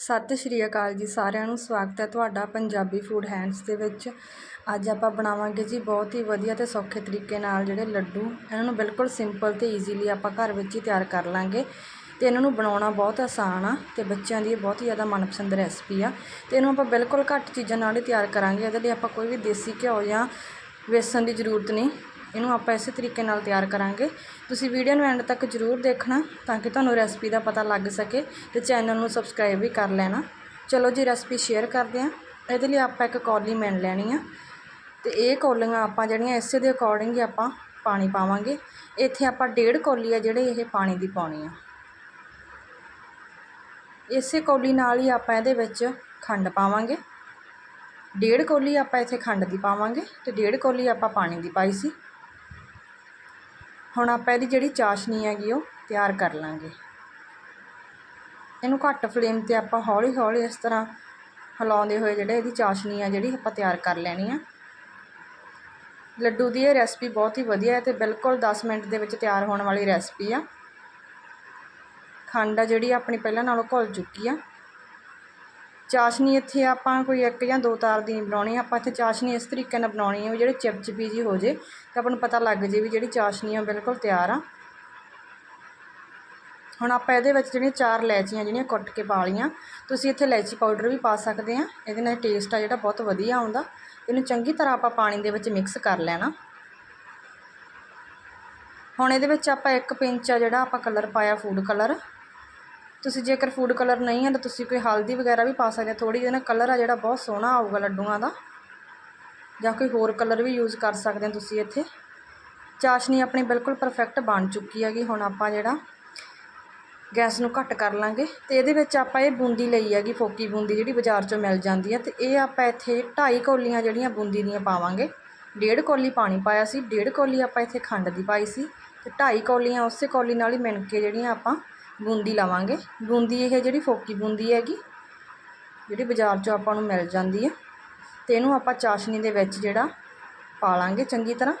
ਸਤਿ ਸ਼੍ਰੀ ਅਕਾਲ ਜੀ ਸਾਰਿਆਂ ਨੂੰ, ਸਵਾਗਤ ਹੈ ਤੁਹਾਡਾ ਪੰਜਾਬੀ ਫੂਡ ਹੈਂਡਸ ਦੇ ਵਿੱਚ। ਅੱਜ ਆਪਾਂ ਬਣਾਵਾਂਗੇ ਜੀ ਬਹੁਤ ਹੀ ਵਧੀਆ ਤੇ ਸੌਖੇ ਤਰੀਕੇ ਨਾਲ ਜਿਹੜੇ ਲੱਡੂ, ਇਹਨਾਂ ਨੂੰ ਬਿਲਕੁਲ ਸਿੰਪਲ ਤੇ ਈਜ਼ੀਲੀ ਆਪਾਂ ਘਰ ਵਿੱਚ ਹੀ ਤਿਆਰ ਕਰ ਲਾਂਗੇ। ਤੇ ਇਹਨਾਂ ਨੂੰ ਬਣਾਉਣਾ ਬਹੁਤ ਆਸਾਨ ਆ ਤੇ ਬੱਚਿਆਂ ਦੀ ਇਹ ਬਹੁਤ ਹੀ ਜ਼ਿਆਦਾ ਮਨਪਸੰਦ ਰੈਸਪੀ ਆ। ਤੇ ਇਹਨੂੰ ਆਪਾਂ ਬਿਲਕੁਲ ਘੱਟ ਚੀਜ਼ਾਂ ਨਾਲ ਹੀ ਤਿਆਰ ਕਰਾਂਗੇ, ਇਹਦੇ ਲਈ ਆਪਾਂ ਕੋਈ ਵੀ ਦੇਸੀ ਘਿਓ ਜਾਂ ਵੇਸਣ ਦੀ ਜ਼ਰੂਰਤ ਨਹੀਂ। ਇਹਨੂੰ ਆਪਾਂ ਇਸੇ ਤਰੀਕੇ ਨਾਲ ਤਿਆਰ ਕਰਾਂਗੇ। ਤੁਸੀਂ ਵੀਡੀਓ ਨੂੰ ਐਂਡ ਤੱਕ ਜ਼ਰੂਰ ਦੇਖਣਾ ਤਾਂ ਕਿ ਤੁਹਾਨੂੰ ਰੈਸਪੀ ਦਾ ਪਤਾ ਲੱਗ ਸਕੇ ਤੇ ਚੈਨਲ ਨੂੰ ਸਬਸਕ੍ਰਾਈਬ ਵੀ ਕਰ ਲੈਣਾ। ਚਲੋ ਜੀ ਰੈਸਪੀ ਸ਼ੇਅਰ ਕਰਦੇ ਹਾਂ। ਇਹਦੇ ਲਈ ਆਪਾਂ ਇੱਕ ਕੌਲੀ ਮਿਣ ਲੈਣੀ ਆ। ਤੇ ਇਹ ਕੌਲੀਆਂ ਆਪਾਂ ਜਿਹੜੀਆਂ ਇਸੇ ਦੇ ਅਕੋਰਡਿੰਗ ਹੀ ਆਪਾਂ ਪਾਣੀ ਪਾਵਾਂਗੇ। ਇੱਥੇ ਆਪਾਂ ਡੇਢ ਕੌਲੀ ਆ ਜਿਹੜੇ ਇਹ ਪਾਣੀ ਦੀ ਪਾਉਣੀ ਆ। ਇਸੇ ਕੌਲੀ ਨਾਲ ਹੀ ਆਪਾਂ ਇਹਦੇ ਵਿੱਚ ਖੰਡ ਪਾਵਾਂਗੇ। ਡੇਢ ਕੌਲੀ ਆਪਾਂ ਇੱਥੇ ਖੰਡ ਦੀ ਪਾਵਾਂਗੇ ਤੇ ਡੇਢ ਕੌਲੀ ਆਪਾਂ ਪਾਣੀ ਦੀ ਪਾਈ ਸੀ। ਹੁਣ ਆਪਾਂ ਇਹਦੀ ਜਿਹੜੀ ਚਾਸ਼ਨੀ ਹੈਗੀ ਉਹ ਤਿਆਰ ਕਰ ਲਾਂਗੇ। ਇਹਨੂੰ ਘੱਟ ਫਲੇਮ ਤੇ ਆਪਾਂ ਹੌਲੀ ਹੌਲੀ ਇਸ ਤਰ੍ਹਾਂ ਹਿਲਾਉਂਦੇ ਹੋਏ ਜਿਹੜੇ ਇਹਦੀ ਚਾਸ਼ਨੀ ਆ ਜਿਹੜੀ ਆਪਾਂ ਤਿਆਰ ਕਰ ਲੈਣੀ ਆ। ਲੱਡੂ ਦੀ ਇਹ ਰੈਸਪੀ ਬਹੁਤ ਹੀ ਵਧੀਆ ਹੈ ਤੇ ਬਿਲਕੁਲ 10 ਮਿੰਟ ਦੇ ਵਿੱਚ ਤਿਆਰ ਹੋਣ ਵਾਲੀ ਰੈਸਪੀ ਆ। ਖੰਡ ਆ ਜਿਹੜੀ ਆਪਣੀ ਪਹਿਲਾਂ ਨਾਲੋਂ ਘੁਲ ਚੁੱਕੀ ਆ। ਚਾਸ਼ਨੀ ਇੱਥੇ ਆਪਾਂ ਕੋਈ ਇੱਕ ਜਾਂ ਦੋ ਤਾਰ ਦੀ ਨਹੀਂ ਬਣਾਉਣੀ, ਆਪਾਂ ਇੱਥੇ ਚਾਸ਼ਨੀ ਇਸ ਤਰੀਕੇ ਨਾਲ ਬਣਾਉਣੀ ਹੈ ਵੀ ਜਿਹੜੇ ਚਿਪਚਿਪੀ ਜੀ ਹੋ ਜੇ, ਤਾਂ ਆਪਾਂ ਨੂੰ ਪਤਾ ਲੱਗ ਜੇ ਵੀ ਜਿਹੜੀ ਚਾਸ਼ਨੀ ਆ ਬਿਲਕੁਲ ਤਿਆਰ ਆ। ਹੁਣ ਆਪਾਂ ਇਹਦੇ ਵਿੱਚ ਜਿਹੜੀਆਂ ਚਾਰ ਇਲਾਇਚੀਆਂ ਜਿਹੜੀਆਂ ਕੁੱਟ ਕੇ ਪਾ ਲਈਆਂ, ਤੁਸੀਂ ਇੱਥੇ ਇਲਾਇਚੀ ਪਾਊਡਰ ਵੀ ਪਾ ਸਕਦੇ ਆ, ਇਹਦੇ ਨਾਲ ਟੇਸਟ ਆ ਜਿਹੜਾ ਬਹੁਤ ਵਧੀਆ ਆਉਂਦਾ, ਇਹਨੂੰ ਚੰਗੀ ਤਰ੍ਹਾਂ ਆਪਾਂ ਪਾਣੀ ਦੇ ਵਿੱਚ ਮਿਕਸ ਕਰ ਲੈਣਾ। ਹੁਣ ਇਹਦੇ ਵਿੱਚ ਆਪਾਂ ਇੱਕ ਪਿੰਚ ਆ ਜਿਹੜਾ ਆਪਾਂ ਕਲਰ ਪਾਇਆ ਫੂਡ ਕਲਰ ਤੁਸੀਂ ਜੇਕਰ ਫੂਡ ਕਲਰ ਨਹੀਂ ਹੈ ਤਾਂ ਤੁਸੀਂ ਕੋਈ ਹਲਦੀ ਵਗੈਰਾ ਵੀ ਪਾ ਸਕਦੇ ਥੋੜੀ ਜਿਹੀ ਨਾ ਕਲਰ ਆ ਜਿਹੜਾ, ਬਹੁਤ ਸੋਹਣਾ ਆਊਗਾ ਲੱਡੂਆਂ ਦਾ। ਜਾਂ ਕੋਈ ਹੋਰ ਕਲਰ ਵੀ ਯੂਜ਼ ਕਰ ਸਕਦੇ ਹੋ ਤੁਸੀਂ ਇੱਥੇ। ਚਾਸ਼ਨੀ ਆਪਣੀ ਬਿਲਕੁਲ ਪਰਫੈਕਟ ਬਣ ਚੁੱਕੀ ਹੈਗੀ। ਹੁਣ ਆਪਾਂ ਜਿਹੜਾ ਗੈਸ ਨੂੰ ਘੱਟ ਕਰ ਲਾਂਗੇ। ਤੇ ਇਹਦੇ ਵਿੱਚ ਆਪਾਂ ਇਹ ਬੂੰਦੀ ਲਈ ਹੈਗੀ, ਫੋਕੀ ਬੂੰਦੀ ਜਿਹੜੀ ਬਾਜ਼ਾਰ 'ਚੋਂ ਮਿਲ ਜਾਂਦੀ ਹੈ। ਤੇ ਇਹ ਆਪਾਂ ਇੱਥੇ ਢਾਈ ਕੌਲੀਆਂ ਜਿਹੜੀਆਂ ਬੂੰਦੀ ਦੀਆਂ ਪਾਵਾਂਗੇ। ਡੇਢ ਕੌਲੀ ਪਾਣੀ ਪਾਇਆ ਸੀ, ਡੇਢ ਕੌਲੀ ਆਪਾਂ ਇੱਥੇ ਖੰਡ ਦੀ ਪਾਈ ਸੀ। ਤੇ ਢਾਈ ਕੌਲੀਆਂ ਉਸੇ ਕੌਲੀ ਨਾਲ ਹੀ ਮਿਣ ਕੇ ਜਿਹੜੀਆਂ ਆਪਾਂ ਬੂੰਦੀ ਲਾਵਾਂਗੇ। ਬੂੰਦੀ ਇਹ ਜਿਹੜੀ ਫੋਕੀ ਬੂੰਦੀ ਹੈਗੀ, ਜਿਹੜੀ ਬਾਜ਼ਾਰ 'ਚੋਂ ਆਪਾਂ ਨੂੰ ਮਿਲ ਜਾਂਦੀ ਹੈ। ਤੇ ਇਹਨੂੰ ਆਪਾਂ ਚਾਸ਼ਨੀ ਦੇ ਵਿੱਚ ਜਿਹੜਾ ਪਾ ਲਾਂਗੇ ਚੰਗੀ ਤਰ੍ਹਾਂ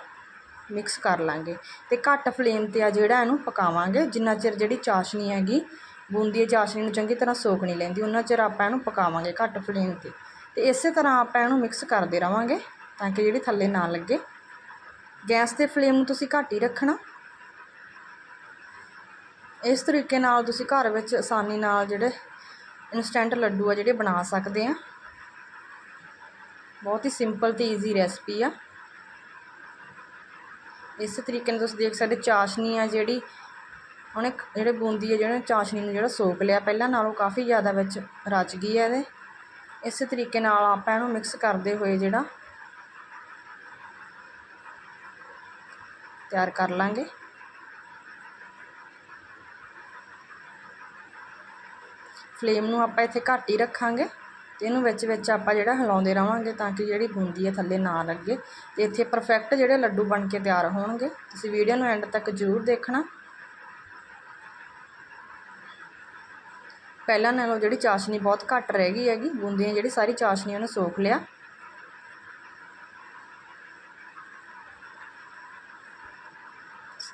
ਮਿਕਸ ਕਰ ਲਾਂਗੇ। ਤੇ ਘੱਟ ਫਲੇਮ ਤੇ ਆ ਜਿਹੜਾ ਇਹਨੂੰ ਪਕਾਵਾਂਗੇ। ਜਿੰਨਾ ਚਿਰ ਜਿਹੜੀ ਚਾਸ਼ਨੀ ਹੈਗੀ, ਬੂੰਦੀ ਚਾਸ਼ਨੀ ਨੂੰ ਚੰਗੀ ਤਰ੍ਹਾਂ ਸੋਖ ਨਹੀਂ ਲੈਂਦੀ ਉਹਨਾਂ ਚਿਰ ਆਪਾਂ ਇਹਨੂੰ ਪਕਾਵਾਂਗੇ ਘੱਟ ਫਲੇਮ ਤੇ। ਤੇ ਇਸੇ ਤਰ੍ਹਾਂ ਆਪਾਂ ਇਹਨੂੰ ਮਿਕਸ ਕਰਦੇ ਰਵਾਂਗੇ ਤਾਂ ਕਿ ਜਿਹੜੀ ਥੱਲੇ ਨਾ ਲੱਗੇ। ਗੈਸ ਤੇ ਫਲੇਮ ਨੂੰ ਤੁਸੀਂ ਘੱਟ ਹੀ ਰੱਖਣਾ। ਇਸ ਤਰੀਕੇ ਨਾਲ ਤੁਸੀਂ ਘਰ ਵਿੱਚ ਆਸਾਨੀ ਨਾਲ ਜਿਹੜੇ ਇੰਸਟੈਂਟ ਲੱਡੂ ਆ ਜਿਹੜੇ ਬਣਾ ਸਕਦੇ ਆ। ਬਹੁਤ ਹੀ ਸਿੰਪਲ ਤੇ ਈਜ਼ੀ ਰੈਸਪੀ ਆ। ਇਸ ਤਰੀਕੇ ਨਾਲ ਤੁਸੀਂ ਦੇਖ ਸਕਦੇ ਚਾਸ਼ਨੀ ਆ ਜਿਹੜੀ ਉਹਨੇ ਜਿਹੜੇ ਬੂੰਦੀ ਆ ਜਿਹੜੇ ਚਾਸ਼ਨੀ ਨੂੰ ਜਿਹੜਾ ਸੋਕ ਲਿਆ, ਪਹਿਲਾਂ ਨਾਲੋਂ ਕਾਫੀ ਜ਼ਿਆਦਾ ਵਿੱਚ ਰਚ ਗਈ ਹੈ ਇਹਦੇ। ਇਸੇ ਤਰੀਕੇ ਨਾਲ ਆਪਾਂ ਇਹਨੂੰ ਮਿਕਸ ਕਰਦੇ ਹੋਏ ਜਿਹੜਾ ਤਿਆਰ ਕਰ ਲਾਂਗੇ। ਫਲੇਮ ਨੂੰ ਆਪਾਂ ਇੱਥੇ ਘੱਟ ਹੀ ਰੱਖਾਂਗੇ ਤੇ ਇਹਨੂੰ ਵਿੱਚ ਵਿੱਚ ਆਪਾਂ ਜਿਹੜਾ ਹਿਲਾਉਂਦੇ ਰਵਾਂਗੇ ਤਾਂ ਕਿ ਜਿਹੜੀ ਬੂੰਦੀ ਹੈ ਥੱਲੇ ਨਾ ਲੱਗੇ ਤੇ ਇੱਥੇ ਪਰਫੈਕਟ ਜਿਹੜੇ ਲੱਡੂ ਬਣ ਕੇ ਤਿਆਰ ਹੋਣਗੇ। ਤੁਸੀਂ ਵੀਡੀਓ ਨੂੰ ਐਂਡ ਤੱਕ ਜ਼ਰੂਰ ਦੇਖਣਾ। ਪਹਿਲਾਂ ਨਾਲੋਂ ਜਿਹੜੀ ਚਾਸ਼ਨੀ ਬਹੁਤ ਘੱਟ ਰਹਿ ਗਈ ਹੈਗੀ, ਬੂੰਦੀਆਂ ਜਿਹੜੀ ਸਾਰੀ ਚਾਸ਼ਨੀ ਉਹਨੇ ਸੋਖ ਲਿਆ।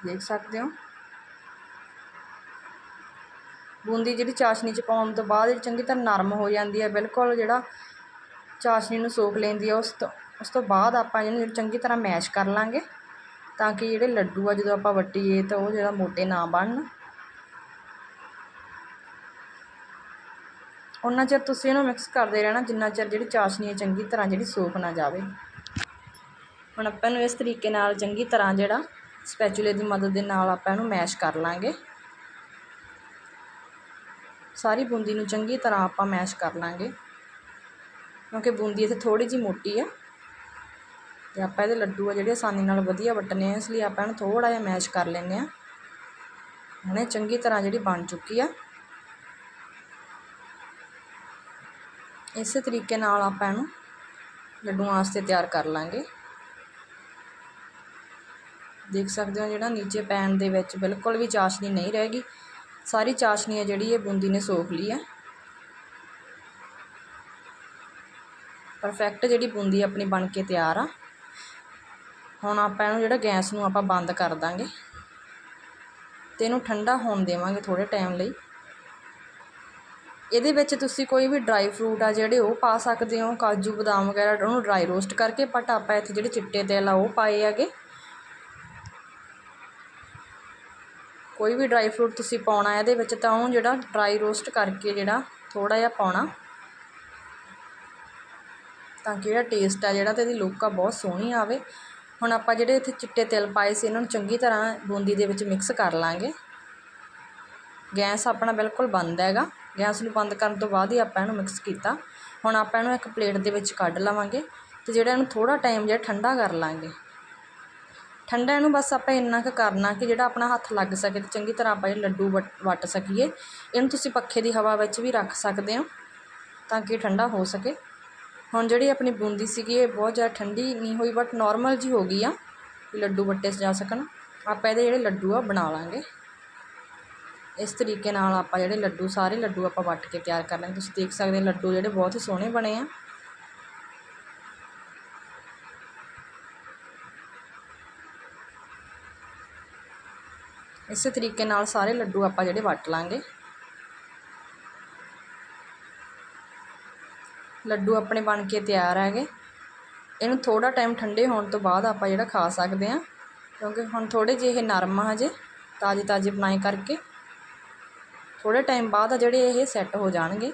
ਦੇਖ ਸਕਦੇ ਹੋ। ਬੂੰਦੀ ਜਿਹੜੀ ਚਾਸ਼ਨੀ ਚ ਪਾਉਣ ਤੋਂ ਬਾਅਦ ਚੰਗੀ ਤਰ੍ਹਾਂ ਨਰਮ ਹੋ ਜਾਂਦੀ ਹੈ, ਬਿਲਕੁਲ ਜਿਹੜਾ ਚਾਸ਼ਨੀ ਨੂੰ ਸੋਖ ਲੈਂਦੀ ਹੈ, ਉਸ ਤੋਂ ਉਸ ਤੋਂ ਬਾਅਦ ਆਪਾਂ ਇਹਨੂੰ ਚੰਗੀ ਤਰ੍ਹਾਂ ਮੈਸ਼ ਕਰ ਲਾਂਗੇ ਤਾਂ ਕਿ ਜਿਹੜੇ ਲੱਡੂ ਆ, ਜਦੋਂ ਆਪਾਂ ਵੱਟੀਏ ਤਾਂ ਉਹ ਜਿਹੜਾ ਮੋਟੇ ਨਾ ਬਣਨ। ਉਹਨਾਂ ਚਿਰ ਤੁਸੀਂ ਇਹਨੂੰ ਮਿਕਸ ਕਰਦੇ ਰਹਿਣਾ, ਜਿੰਨਾ ਚਿਰ ਜਿਹੜੀ ਚਾਸ਼ਨੀ ਹੈ ਚੰਗੀ ਤਰ੍ਹਾਂ ਜਿਹੜੀ ਸੋਖ ਨਾ ਜਾਵੇ। ਹੁਣ ਆਪਾਂ ਨੂੰ ਇਸ ਤਰੀਕੇ ਨਾਲ ਚੰਗੀ ਤਰ੍ਹਾਂ ਜਿਹੜਾ ਸਪੈਚੂਲੇ ਦੀ ਮਦਦ ਦੇ ਨਾਲ ਆਪਾਂ ਇਹਨੂੰ ਮੈਸ਼ ਕਰ ਲਾਂਗੇ। ਸਾਰੀ ਬੂੰਦੀ ਨੂੰ ਚੰਗੀ ਤਰ੍ਹਾਂ ਆਪਾਂ ਮੈਸ਼ ਕਰ ਲਾਂਗੇ। ਕਿਉਂਕਿ ਬੂੰਦੀ ਇੱਥੇ ਥੋੜੀ ਜਿਹੀ ਮੋਟੀ ਆ ਤੇ ਆਪਾਂ ਇਹਦੇ ਲੱਡੂ ਆ ਜਿਹੜੇ ਆਸਾਨੀ ਨਾਲ ਵਧੀਆ ਵਟਨੇ ਆ, ਇਸ ਲਈ ਆਪਾਂ ਇਹਨੂੰ ਥੋੜਾ ਜਿਹਾ ਮੈਸ਼ ਕਰ ਲੈਂਦੇ ਆ। ਹੁਣ ਚੰਗੀ ਤਰ੍ਹਾਂ ਜਿਹੜੀ ਬਣ ਚੁੱਕੀ ਆ। ਇਸੇ ਤਰੀਕੇ ਨਾਲ ਆਪਾਂ ਇਹਨੂੰ ਲੱਡੂਆਂ ਵਾਸਤੇ ਤਿਆਰ ਕਰ ਲਾਂਗੇ। ਦੇਖ ਸਕਦੇ ਹੋ ਜਿਹੜਾ ਨੀਚੇ ਪੈਨ ਦੇ ਵਿੱਚ ਬਿਲਕੁਲ ਵੀ ਚਾਸ਼ਨੀ ਨਹੀਂ ਰਹੇਗੀ। ਸਾਰੀ ਚਾਸ਼ਨੀ ਹੈ ਜਿਹੜੀ ਇਹ ਬੂੰਦੀ ਨੇ ਸੋਖ ਲਈ ਹੈ ਪਰਫੈਕਟ ਜਿਹੜੀ ਬੂੰਦੀ ਆਪਣੀ ਬਣ ਕੇ ਤਿਆਰ ਆ। ਹੁਣ ਆਪਾਂ ਇਹਨੂੰ ਜਿਹੜਾ ਗੈਸ ਨੂੰ ਆਪਾਂ ਬੰਦ ਕਰ ਦਾਂਗੇ। ਤੇ ਇਹਨੂੰ ਠੰਡਾ ਹੋਣ ਦੇਵਾਂਗੇ ਥੋੜੇ ਟਾਈਮ ਲਈ। ਇਹਦੇ ਵਿੱਚ ਤੁਸੀਂ ਕੋਈ ਵੀ ਡਰਾਈ ਫਰੂਟ ਆ ਜਿਹੜੇ ਉਹ ਪਾ ਸਕਦੇ ਹੋ, ਕਾਜੂ ਬਦਾਮ ਵਗੈਰਾ ਉਹਨੂੰ ਡਰਾਈ ਰੋਸਟ ਕਰਕੇ ਬਟ ਆਪਾਂ ਇੱਥੇ ਜਿਹੜੇ ਚਿੱਟੇ ਤੇਲ ਆ ਉਹ ਪਾਏ ਹੈਗੇ। ਕੋਈ ਵੀ ਡਰਾਈ ਫਰੂਟ ਤੁਸੀਂ ਪਾਉਣਾ ਇਹਦੇ ਵਿੱਚ ਤਾਂ ਉਹਨੂੰ ਜਿਹੜਾ ਡਰਾਈ ਰੋਸਟ ਕਰਕੇ ਜਿਹੜਾ ਥੋੜ੍ਹਾ ਜਿਹਾ ਪਾਉਣਾ। ਤਾਂ ਕਿ ਜਿਹੜਾ ਟੇਸਟ ਆ ਜਿਹੜਾ ਤੇ ਇਹਦੀ ਲੁੱਕ ਆ ਬਹੁਤ ਸੋਹਣੀ ਆਵੇ। ਹੁਣ ਆਪਾਂ ਜਿਹੜੇ ਇੱਥੇ ਚਿੱਟੇ ਤਿਲ ਪਾਏ ਸੀ, ਇਹਨਾਂ ਨੂੰ ਚੰਗੀ ਤਰ੍ਹਾਂ ਬੂੰਦੀ ਦੇ ਵਿੱਚ ਮਿਕਸ ਕਰ ਲਾਂਗੇ। ਗੈਸ ਆਪਣਾ ਬਿਲਕੁਲ ਬੰਦ ਹੈਗਾ। ਗੈਸ ਨੂੰ ਬੰਦ ਕਰਨ ਤੋਂ ਬਾਅਦ ਹੀ ਆਪਾਂ ਇਹਨੂੰ ਮਿਕਸ ਕੀਤਾ। ਹੁਣ ਆਪਾਂ ਇਹਨੂੰ ਇੱਕ ਪਲੇਟ ਦੇ ਵਿੱਚ ਕੱਢ ਲਵਾਂਗੇ ਤੇ ਜਿਹੜਾ ਇਹਨੂੰ ਥੋੜਾ ਟਾਈਮ ਜਿਹਾ ਠੰਡਾ ਕਰ ਲਾਂਗੇ। ਠੰਡਾ ਇਹਨੂੰ ਬਸ ਆਪਾਂ ਇੰਨਾ ਕੁ ਕਰਨਾ ਕਿ ਜਿਹੜਾ ਆਪਣਾ ਹੱਥ ਲੱਗ ਸਕੇ ਅਤੇ ਚੰਗੀ ਤਰ੍ਹਾਂ ਆਪਾਂ ਇਹ ਲੱਡੂ ਵਟ, ਵੱਟ ਸਕੀਏ। ਇਹਨੂੰ ਤੁਸੀਂ ਪੱਖੇ ਦੀ ਹਵਾ ਵਿੱਚ ਵੀ ਰੱਖ ਸਕਦੇ ਹੋ ਤਾਂ ਕਿ ਠੰਡਾ ਹੋ ਸਕੇ। ਹੁਣ ਜਿਹੜੀ ਆਪਣੀ ਬੂੰਦੀ ਸੀਗੀ ਇਹ ਬਹੁਤ ਜ਼ਿਆਦਾ ਠੰਡੀ ਨਹੀਂ ਹੋਈ ਬਟ ਨਾਰਮਲ ਜੀ ਹੋ ਗਈ ਆ ਕਿ ਲੱਡੂ ਵੱਟੇ ਜਾ ਸਕਣ। ਆਪਾਂ ਇਹਦੇ ਜਿਹੜੇ ਲੱਡੂ ਆ ਬਣਾ ਲਾਂਗੇ। ਇਸ ਤਰੀਕੇ ਨਾਲ ਆਪਾਂ ਜਿਹੜੇ ਲੱਡੂ, ਸਾਰੇ ਲੱਡੂ ਆਪਾਂ ਵੱਟ ਕੇ ਤਿਆਰ ਕਰ ਲਾਂਗੇ। ਤੁਸੀਂ ਦੇਖ ਸਕਦੇ ਹੋ ਲੱਡੂ ਜਿਹੜੇ ਬਹੁਤ ਹੀ ਸੋਹਣੇ ਬਣੇ ਆ। ਇਸੇ ਤਰੀਕੇ ਨਾਲ ਸਾਰੇ ਲੱਡੂ ਆਪਾਂ ਜਿਹੜੇ ਵੱਟ ਲਾਂਗੇ। ਲੱਡੂ ਆਪਣੇ ਬਣ ਕੇ ਤਿਆਰ ਹੈਗੇ। ਇਹਨੂੰ ਥੋੜਾ ਟਾਈਮ ਠੰਡੇ ਹੋਣ ਤੋਂ ਬਾਅਦ ਆਪਾਂ ਜਿਹੜਾ ਖਾ ਸਕਦੇ ਆ ਕਿਉਂਕਿ ਹੁਣ ਥੋੜੇ ਜਿਹੇ ਇਹ ਨਰਮ ਆ ਹਜੇ ਤਾਜ਼ੇ ਤਾਜ਼ੇ ਬਣਾਏ ਕਰਕੇ। ਥੋੜੇ ਟਾਈਮ ਬਾਅਦ ਜਿਹੜੇ ਇਹ ਸੈੱਟ ਹੋ ਜਾਣਗੇ।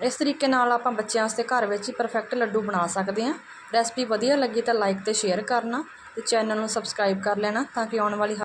ਇਸ ਤਰੀਕੇ ਨਾਲ ਆਪਾਂ ਬੱਚਿਆਂ ਵਾਸਤੇ ਘਰ ਵਿੱਚ ਹੀ ਪਰਫੈਕਟ ਲੱਡੂ ਬਣਾ ਸਕਦੇ ਹਾਂ। ਰੈਸਪੀ ਵਧੀਆ ਲੱਗੀ ਤਾਂ ਲਾਈਕ ਤੇ ਸ਼ੇਅਰ ਕਰਨਾ ਤੇ ਚੈਨਲ ਨੂੰ ਸਬਸਕ੍ਰਾਈਬ ਕਰ ਲੈਣਾ ਤਾਂ ਕਿ ਆਉਣ ਵਾਲੀ